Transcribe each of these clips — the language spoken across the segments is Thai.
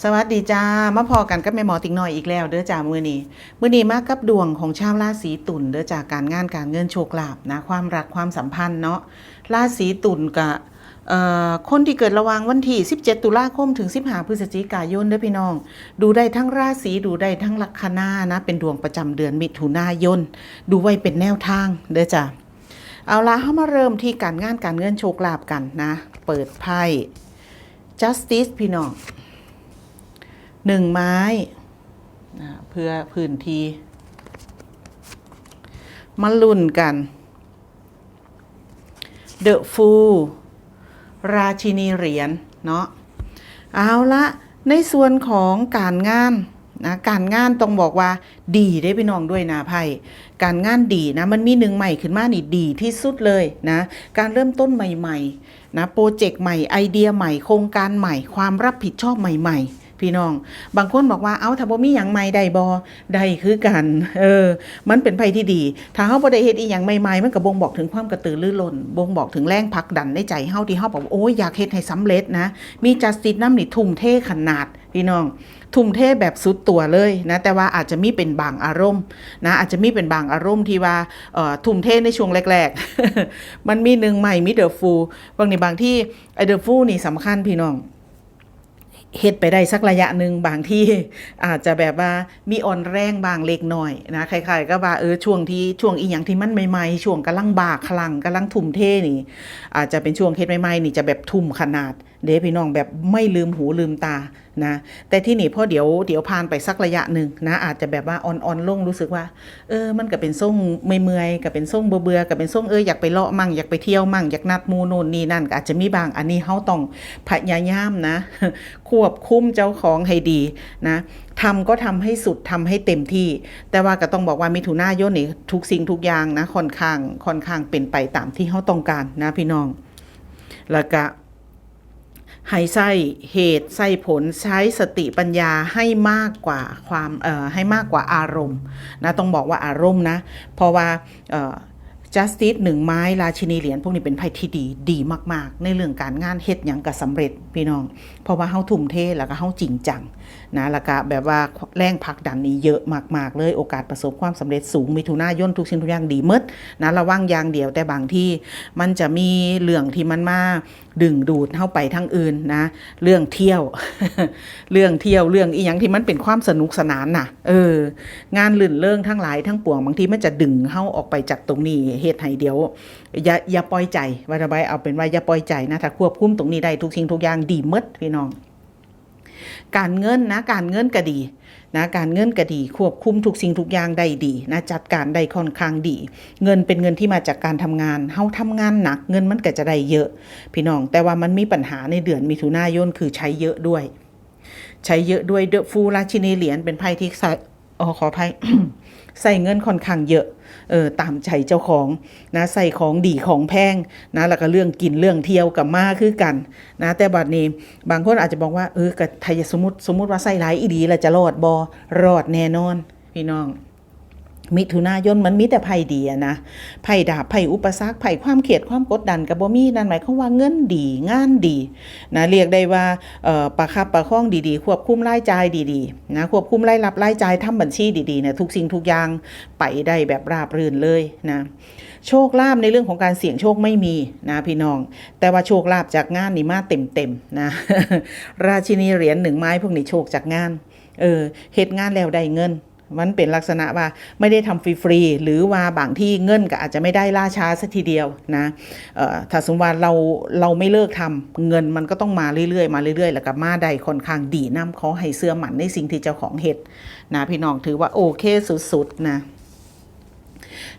สวัสดีจ้ามาพอกันกับแม่หมอติ๊งหน้อยอีกแล้วเด้อจ้ามือนี้มือนี้มากับดวงของชาวราศีตุลเด้อจากการงานการเงินโชคลาภนะความรักความสัมพันธ์เนาะราศีตุลกับคนที่เกิดระว่างวันที่ 17 ตุลาคมถึง 15 พฤศจิกายนเด้อพี่น้อง ดูได้ทั้งราศีดูได้ทั้งลัคนานะ เป็นดวงประจำเดือนมิถุนายน ดูไว้เป็นแนวทางเด้อจ้าเอาละเฮามาเริ่มที่การงานการเงินโชคลาภกันนะ เปิดไพ่ justice พี่น้อง หนึ่งไม้เพื่อพื้นที่มาลุ่นกันเดอะฟูราชินีเหรียญเนาะเอาละในส่วนของการงานนะการงานต้องบอกว่าดีได้พี่น้องด้วยนะไพ่การงานดีนะมันมีหนึ่งใหม่ขึ้นมานี่ดีที่สุดเลยนะการเริ่มต้นใหม่ๆนะโปรเจกต์ใหม่ไอเดียใหม่โครงการใหม่ความรับผิดชอบใหม่ ๆ พี่น้อง บางคนบอกว่าเอาถ้าบ่มีหยังใหม่ได้บ่ได้คือกัน เออ มันเป็นภัยที่ดี ถ้าเฮาบ่ได้เฮ็ดอีหยังใหม่ๆมันก็บ่งบอกถึงความกระตือรือร้นบ่งบอกถึงแรงผลักดันในใจเฮาที่เฮาบอกโอ้ยอยากเฮ็ดให้สำเร็จนะ มีจัสติสน้ำนี่ทุ่มเทขนาดพี่น้องทุ่มเทแบบสุดตัวเลยนะแต่ว่าอาจจะมีเป็นบางอารมณ์นะอาจจะมีเป็นบางอารมณ์ที่ว่าเออทุ่มเทในช่วงแรก ๆ มันมีหนึ่งใหม่มีเดอะฟูบางในบางที่ไอเดอะฟูนี่สำคัญพี่น้อง เฮ็ดไปได้สักระยะหนึ่งบางที่อาจจะแบบว่ามีอ่อนแรงบางเล็กน้อยนะใครๆก็ว่าเออช่วงที่ช่วงอีหยังที่มันใหม่ๆช่วงกำลังบากคลังกำลังทุ่มเทนี่ อาจจะเป็นช่วงเฮ็ดใหม่ๆนี่จะแบบทุ่มขนาด เด้พี่น้องแบบไม่ลืมหูลืมตานะแต่ที่นี่พอเดี๋ยวเดี๋ยวผ่านไปสักระยะหนึ่งนะอาจจะแบบว่าอ่อนๆลงรู้สึกว่าเออมันก็เป็นส่งเมื่อยๆก็เป็นส่งเบื่อๆก็เป็นส่งเอออยากไปเลาะมั่งอยากไปเที่ยวมั่งอยากนัดมูโน่นนี่นั่นก็อาจจะมีบางอันนี้เฮาต้องพยายามนะ ควบคุมเจ้าของให้ดีนะทำก็ทำให้สุดทำให้เต็มที่ แต่ว่าก็ต้องบอกว่ามิถุนายนนี่ทุกสิ่งทุกอย่างนะค่อนข้างค่อนข้างเป็นไปตามที่เฮาต้องการนะพี่น้องแล้วก็ ให้ใส่เหตุใส่ผลใช้สติปัญญาให้มากกว่าความให้มากกว่าอารมณ์นะต้องบอกว่าอารมณ์นะ เพราะว่า justice หนึ่งไม้ราชินีเหรียญพวกนี้เป็นไพ่ที่ดีดีมาก ๆ ในเรื่องการงานเฮ็ดอย่างกับสำเร็จพี่น้อง เพราะว่าเฮาทุ่มเทแล้วก็เฮาจริงจัง นะแล้วก็แบบว่าแรงผักดันนี่เยอะมาก ๆ เลยโอกาสประสบความสำเร็จสูงมิถุนายนทุกสิ่งทุกอย่างดีมดนะระวังอย่างเดียวแต่บางที่มันจะมีเรื่องที่มันมาดึงดูดเข้าไปทางอื่นนะ เรื่องเที่ยว เรื่องเที่ยวเรื่องอีหยังที่มันเป็นความสนุกสนานน่ะ เออ งานลื่นเริงทั้งหลายทั้งปวงบางทีมันจะดึงเข้าออกไปจากตรงนี้เหตุให้เดียว อย่าอย่าปล่อยใจว่าระบายเอาเป็นว่าอย่าปล่อยใจนะถ้าควบคุมตรงนี้ได้ทุกสิ่งทุกอย่างดีมดพี่น้อง การเงินนะการเงินก็ดีนะการเงินก็ดีควบคุมทุกสิ่งทุกอย่างได้ดีนะจัดการได้ค่อนข้างดี เงินเป็นเงินที่มาจากการทำงานเฮาทำงานหนักเงินมันก็จะได้เยอะ พี่น้องแต่ว่ามันมีปัญหาในเดือนมิถุนายนคือใช้เยอะด้วย ใช้เยอะด้วยเดอะฟูราชินีเหรียญเป็นไพ่ที่ใส่อ๋อขออภัยใส่เงินค่อนข้างเยอะ เออตามใจเจ้าของนะใส่ของดีของแพงนะแล้วก็เรื่องกินเรื่องเที่ยวกับมาคือกันนะแต่บัดนี้บางคนอาจจะบอกว่าเออกับไทยสมมติสมมติว่าใส่หลายอีดีแล้วจะรอดบอรอดแน่นอน พี่น้อง มิถุนายนมันมีแต่ภัยดีนะภัยดาบภัยอุปสรรคภัยความเขียดความกดดันกับบ่มีนั่นหมายความว่าเงินดีงานดีนะเรียกได้ว่าเอ่อประคับประคองดีๆ ควบคุมรายจ่ายดีๆนะควบคุมรายรับรายจ่ายทำบัญชีดีๆเนี่ยทุกสิ่งทุกอย่างไปได้แบบราบรื่นเลยนะโชคลาภในเรื่องของการเสี่ยงโชคไม่มีนะพี่น้อง แต่ว่าโชคลาภจากงานนี่มาเต็มๆนะราชินีเหรียญหนึ่งไม้พวกนี้โชคจากงานเออเหตุงานแล้วได้เงิน มันเป็นลักษณะว่าไม่ได้ทำฟรีๆหรือว่าบางที่เงินก็อาจจะไม่ได้ล่าช้าสักทีเดียวนะถ้าสมมติว่าเราเราไม่เลิกทำเงินมันก็ต้องมาเรื่อยๆมาเรื่อยๆ แล้วก็มาได้ค่อนข้างดีน้ำเขาให้เสื้อหมันในสิ่งที่เจ้าของเห็ดนะพี่น้องถือว่าโอเคสุดๆนะ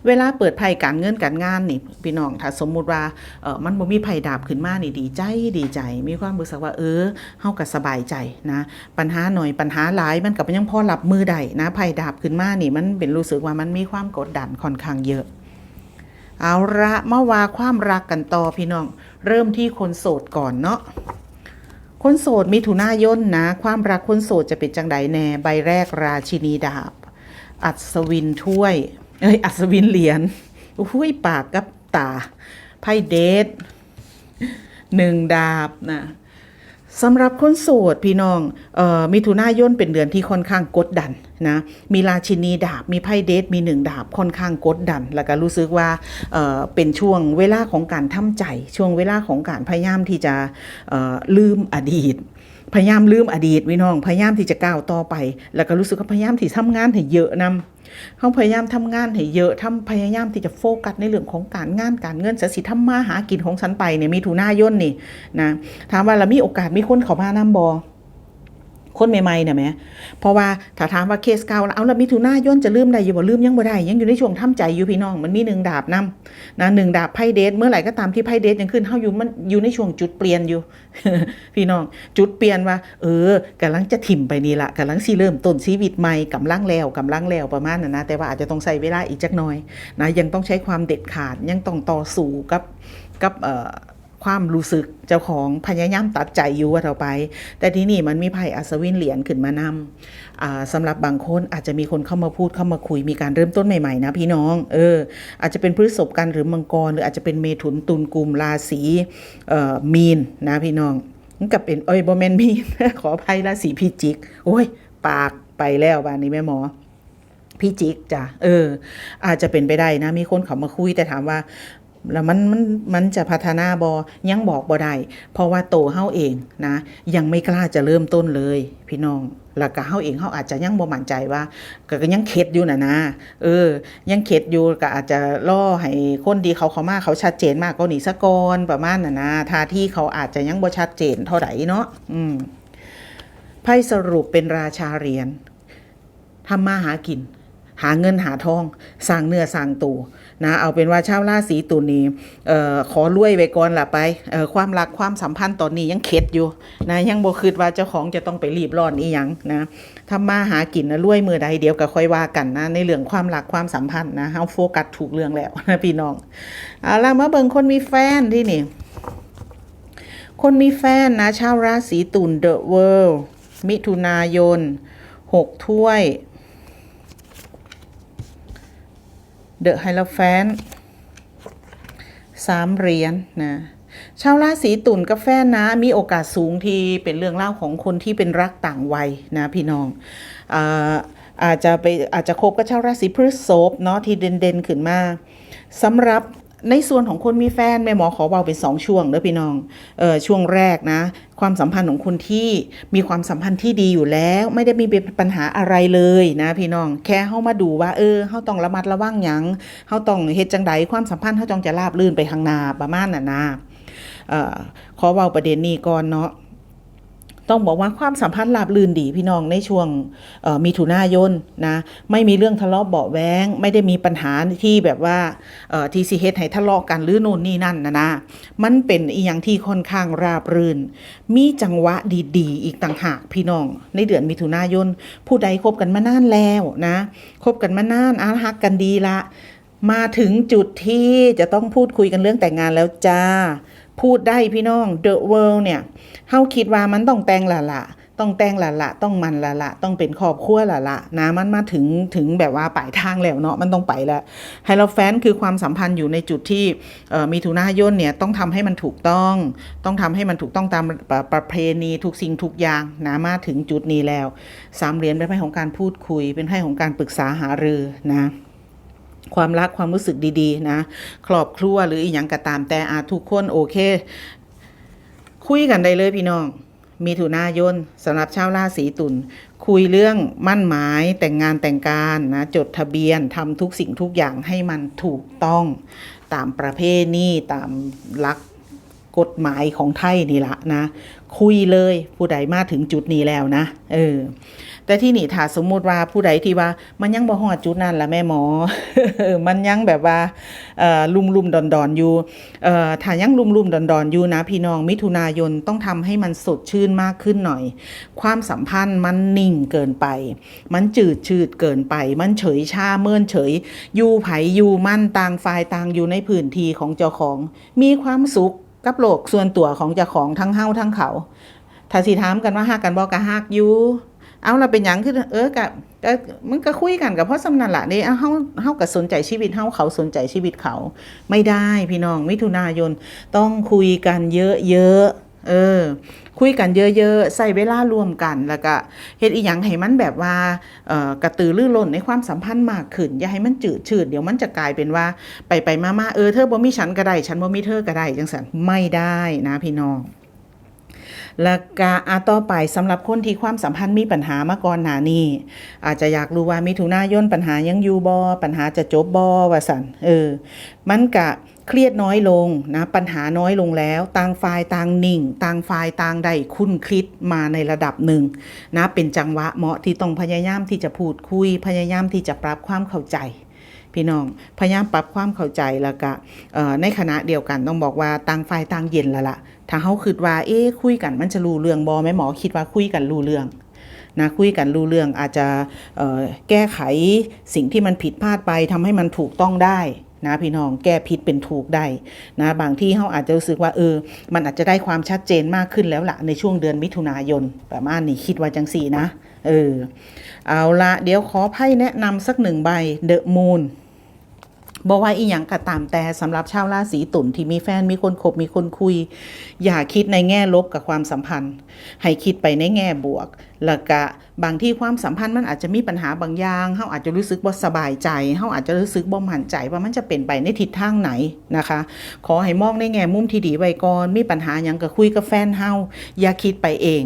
เวลาเปิดไพ่การเงินการงานนี่พี่น้องถ้าสมมุติว่าเออมันบ่มีไพ่ดาบขึ้นมานี่ดีใจดีใจ มีความรู้สึกว่าเออเฮาก็สบายใจนะ ปัญหาหน่อยปัญหาหลายมันก็ยังพอรับมือได้นะไพ่ดาบขึ้นมานี่มันเป็นรู้สึกว่ามันมีความกดดันค่อนข้างเยอะเอาละมาว่าความรักกันต่อพี่น้อง เริ่มที่คนโสดก่อนเนาะคนโสดมิถุนายนนะ ความรักคนโสดจะเป็นจังใดแน่ ใบแรกราชินีดาบ อัศวินถ้วย เอ้ยอัศวินเหรียญอุ้ยปากกับตาไพ่เดทหนึ่งดาบนะสำหรับคนโสดพี่น้องออมิถุนายนเป็นเดือนที่ค่อนข้างกดดันนะมีราชินีดาบมีไพ่เดทมีหนึ่งดาบค่อนข้างกดดัน แล้วก็รู้สึกว่าเเป็นช่วงเวลาของการทำใจ ช่วงเวลาของการพยายามที่จะลืมอดีต พยายามลืมอดีตพี่น้อง พยายามที่จะก้าวต่อไป แล้วก็รู้สึกว่าพยายามที่ทำงานให้เยอะนำ เขาพยายามทำงานให้เยอะทำพยายามที่จะโฟกัสในเรื่องของการงานการเงินสสิทำมาหากินของฉันไปเนี่ยมีถุนาย่นนี่นะถามว่าเรามีโอกาสมีคนเขามานำบอ คนใหม่ๆเนี่ยแหมเพราะว่าถ้าถามว่าเคสเก่าแล้วเอาล้วมิถุนายนจะลืมได้อยู่บ่ลืมยังบ่ได้ยังอยู่ในช่วงทำใจอยู่พี่น้องมันมีหนึ่งดาบนำนะหนึ่งดาบไพ่เดทเมื่อไหร่ก็ตามที่ไพ่เดทยังขึ้นเฮาอยู่มันอยู่ในช่วงจุดเปลี่ยนอยู่ พี่น้องจุดเปลี่ยนว่า เออกำลังจะถิ่มไปนี่ละกำลังสิเริ่มต้นชีวิตใหม่กำลังแล้วกำลังแล้วประมาณนั้นนะแต่ว่าอาจจะต้องใช้เวลาอีกจักหน่อยนะยังต้องใช้ความเด็ดขาดยังต้องต่อสู้กับกับเอ่อ ความรู้สึกเจ้าของพยายามตัดใจอยู่ว่าเราไป แต่ที่นี่มันมีไพ่อัศวินเหรียญขึ้นมานำสำหรับบางคนอาจจะมีคนเข้ามาพูดเข้ามาคุยมีการเริ่มต้นใหม่ๆนะพี่น้องเอออาจจะเป็นพฤษภกันหรือมังกรหรืออาจจะเป็นเมถุนตุลกุมราศีมีนนะพี่น้องกับเป็นเอ้ยบอแมนมีขออภัยราศีพิจิกโอ้ยปากไปแล้วบ้านนี้แม่หมอพิจิกจ้ะเออ อาจจะเป็นไปได้นะ มีคนเขามาคุยแต่ถามว่า แล้วมันมันมันจะพัฒนาบอยังบอกบอได้เพราะว่าโตเฮาเองนะ ยังไม่กล้าจะเริ่มต้นเลย พี่น้องแล้วก็เฮาเองเฮาอาจจะยังบ่มั่นใจว่าก็ยังเข็ดอยู่น่ะนะเออ ยังเข็ดอยู่ก็อาจจะล่อให้คนดีเขาเขามาเขาชัดเจนมากก็หนีสะกอนประมาณน่ะนะท่าที่เขาอาจจะยังบ่ชัดเจนเท่าไหร่เนาะอืมไพ่สรุปเป็นราชาเหรียญทำมาหากิน หาเงินหาทองสร้างเนื้อสร้างตัวนะเอาเป็นว่าชาวราศีตุลนี้เอ่อขอรวยไว้ก่อนละไปความรักความสัมพันธ์ตอนนี้ยังเข็ดอยู่นะยังบ่คิดว่าเจ้าของจะต้องไปรีบร้อนอีหยังนะทำมาหากินนะรวยมือใดเดียวก็ค่อยว่ากันนะในเรื่องความรักความสัมพันธ์นะเฮาโฟกัสถูกเรื่องแล้วนะพี่น้องเอาล่ะมาเบิ่งคนมีแฟนที่นี่ คนมีแฟนนะชาวราศีตุลเดอะเวิลด์มิถุนายนหกถ้วย เดอะไฮโลแฟนสามเหรียญนนะชาวราศีตุลกับแฟนนะมีโอกาสสูงที่เป็นเรื่องเล่าของคนที่เป็นรักต่างวัยนะพี่น้องอาอาจจะไปอาจจะคบกับชาวราศีพฤษภเนาะที่เด่นๆขึ้นมาสำหรับ ในส่วนของคนมีแฟนแม่หมอขอเบาเป็นสองช่วงเด้อพี่น้องเออช่วงแรกนะ ความสัมพันธ์ของคนที่มีความสัมพันธ์ที่ดีอยู่แล้ว ไม่ได้มีปัญหาอะไรเลยนะ พี่น้องแค่เข้ามาดูว่าเออเขาต้องระมัดระวังอยังเขาต้องเหตุจังใดความสัมพันธ์เขาจองจะราบลื่นไปข้างหน้าประมาณน่ะนะเออขอเบาประเด็นนี้ก่อนเนาะ ต้องบอกว่าความสัมพันธ์ราบรื่นดีพี่น้องในช่วงมีถุนายนนะไม่มีเรื่องทะเลาะเบาะแว้งไม่ได้มีปัญหาที่แบบว่าทีซีเฮดให้ทะเลาะกันหรือโน่นนี่นั่นนะนะมันเป็นอีหยังที่ค่อนข้างราบรื่น มีจังหวะดีๆ อีกต่างหากพี่น้อง ในเดือนมิถุนายน ผู้ใดคบกันมานานแล้วนะคบกันมานานอาฮักกันดีละมาถึงจุดที่จะต้องพูดคุยกันเรื่องแต่งงานแล้วจ้า พูดได้พี่น้อง The World เนี่ยเฮาคิดว่ามันต้องแต่งละละต้องแต่งละละต้องมันละละต้องเป็นครอบครัวละละนะมันมาถึงถึงแบบว่าปลายทางแล้วเนาะมันต้องไปแล้วไฮโลแฟนคือความสัมพันธ์อยู่ในจุดที่มีถุนายนเนี่ยต้องทำให้มันถูกต้อง ต้องทำให้มันถูกต้องตามประประเพณีทุกสิ่งทุกอย่างนะมาถึงจุดนี้แล้วสามเหรียญเป็นไพ่ของการพูดคุย เป็นไพ่ของการปรึกษาหารือนะ ความรักความรู้สึกดีๆ นะครอบครัวหรืออีหยังก็ตามแต่อาทุกคนโอเค คุยกันได้เลยพี่น้องมีถุนายนสำหรับชาวราศีตุลคุยเรื่องมั่นหมายแต่งงานแต่งการนะจดทะเบียนทำทุกสิ่งทุกอย่างให้มันถูกต้อง ตามประเพณีตามหลัก กฎหมายของไทยนี่ละนะ คุยเลยผู้ใดมาถึงจุดนี้แล้วนะ เออ แต่ที่นี่ถ้าสมมุติว่าผู้ใดที่ว่า มันยังบ่ฮอดจุดนั้นละแม่หมอ มันยังแบบว่าเอ่อลุ่มลุ่มๆดอนดอนๆอยู่เอ่อถ้ายังลุ่มลุ่มๆดอนดอนๆอยู่นะ พี่น้องมิถุนายนต้องทำให้มันสดชื่นมากขึ้นหน่อย ความสัมพันธ์มันนิ่งเกินไป มันจืดชืดเกินไป มันเฉยชาเมินเฉยอยู่ไผอยู่มั่นต่างฝ่ายต่างอยู่ในพื้นที่ของเจ้าของ มีความสุข กับโลกส่วนตัวของเจ้าของทั้งเฮาทั้งเขาถ้าสิถามกันว่าฮักกันบอกะฮักอยู่เอาเราเป็นหยังคือเออกะก็มันก็คุยกันกับเพราะสำนันละนี่เอาเฮาเฮากับสนใจชีวิตเฮาเขาสนใจชีวิตเขา ไม่ได้พี่น้องมิถุนายนต้องคุยกันเยอะ เออ คุยกันเยอะๆ ใส่เวลารวมกัน แล้วก็เฮ็ดอีหยังให้มันแบบว่าเอ่อกระตือรือร้นในความสัมพันธ์มากขึ้น อย่าให้มันจืดชืด เดี๋ยวมันจะกลายเป็นว่าไปไปๆมาๆเออเธอบ่มีฉันก็ได้ ฉันบ่มีเธอก็ได้จังซั่นไม่ได้นะพี่น้องแล้วก็อาต่อไปสำหรับคนที่ความสัมพันธ์มีปัญหามาก่อนหน้านี้อาจจะอยากรู้ว่ามิถุนายนปัญหายังอยู่บ่ปัญหาจะจบบ่ว่าซั่นเออ มันก็ เครียดน้อยลงนะปัญหาน้อยลงแล้ว ต่างฝ่ายต่างนิ่ง ต่างฝ่ายต่างได้คุ้นคิดมาในระดับหนึ่งนะเป็นจังหวะเหมาะที่ต้องพยายามที่จะพูดคุย พยายามที่จะปรับความเข้าใจ พี่น้องพยายามปรับความเข้าใจแล้วก็ในขณะเดียวกันต้องบอกว่าต่างฝ่ายต่างเย็นล้วล่ะถ้าเขาคิดว่าเอ๊คุยกันมันจะรู้เรื่องบอไหมหมอคิดว่าคุยกันรู้เรื่องนะคุยกันรู้เรื่องอาจจะแก้ไขสิ่งที่มันผิดพลาดไปทำให้มันถูกต้องได้ นะพี่น้องแก้ผิดเป็นถูกได้นะบางที่เขาอาจจะรู้สึกว่าเออ มันอาจจะได้ความชัดเจนมากขึ้นแล้วล่ะในช่วงเดือนมิถุนายนประมาณนี้คิดว่าจังสี่นะเออเอาละเดี๋ยวขอไพ่แนะนำสักหนึ่งใบเดอะมูนบอกว่าอีหยังก็ตามแต่สำหรับชาวราศีตุลที่มีแฟนมีคนคบมีคนคุย อย่าคิดในแง่ลบกับความสัมพันธ์ ให้คิดไปในแง่บวก แล้วก็บางที่ความสัมพันธ์มันอาจจะมีปัญหาบางอย่างเฮาอาจจะรู้สึกบ่สบายใจเฮาอาจจะรู้สึกบ่มั่นใจว่ามันจะเป็นไปในทิศทางไหนนะคะ ขอให้มองในแง่มุมที่ดีไว้ก่อนมีปัญหาหยังก็คุยกับแฟนเฮาอย่าคิดไปเอง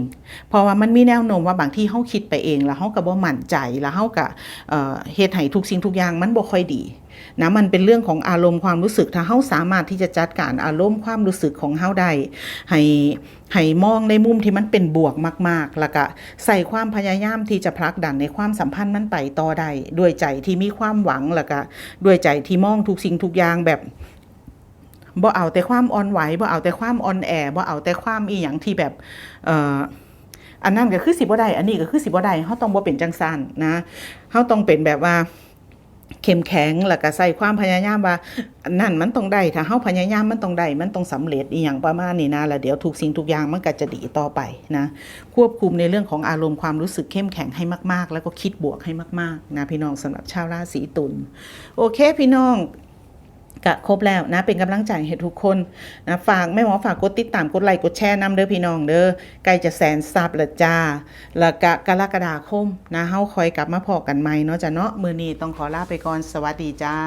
เพราะว่ามันมีแนวโน้มว่าบางที่เฮาคิดไปเองแล้วเฮาก็บ่มั่นใจแล้วเฮาก็เอ่อเฮ็ดให้ทุกสิ่งทุกอย่างมันบ่ค่อยดีนะมันเป็นเรื่องของอารมณ์ความรู้สึกถ้าเฮาสามารถที่จะจัดการอารมณ์ความรู้สึกของเฮาได้ให้ ให้มองในมุมที่มันเป็นบวกมาก ๆ แล้วก็ใส่ความพยายามที่จะผลักดันในความสัมพันธ์มันไปต่อได้ด้วยใจที่มีความหวังแล้วก็ด้วยใจที่มองทุกสิ่งทุกอย่างแบบบ่เอาแต่ความอ่อนไหวบ่เอาแต่ความอ่อนแอบ่เอาแต่ความอีหยังที่แบบเอ่ออันนั้นก็คือสิบ่ได้อันนี้ก็คือสิบ่ได้เฮาต้องบ่เป็นจังซั่นนะเฮาต้องเป็นแบบว่า เข้มแข็งแล้วก็ใส่ความพยายามว่านั่นมันต้องได้ถ้าเฮาพยายามมันต้องได้มันต้องสำเร็จอีหยังประมาณนี้นะแล้วเดี๋ยวทุกสิ่งทุกอย่างมันก็จะดีต่อไปนะควบคุมในเรื่องของอารมณ์ความรู้สึกเข้มแข็งให้มาก ๆ แล้วก็คิดบวกให้มากๆนะพี่น้องสำหรับชาวราศีตุลโอเคพี่น้อง กะครบแล้วนะเป็นกำลังใจให้ทุกคนนะฝากแม่หมอฝากกดติดตามกดไลค์กดแชร์นำเด้อพี่น้องเด้อใกล้จะแสนซับละจ้าแล้วกะกรกฎาคมนะเฮาคอยกลับมาพอกันใหม่เนาะจ้ะเนาะมื้อนี้ต้องขอลาไปก่อนสวัสดีจ้า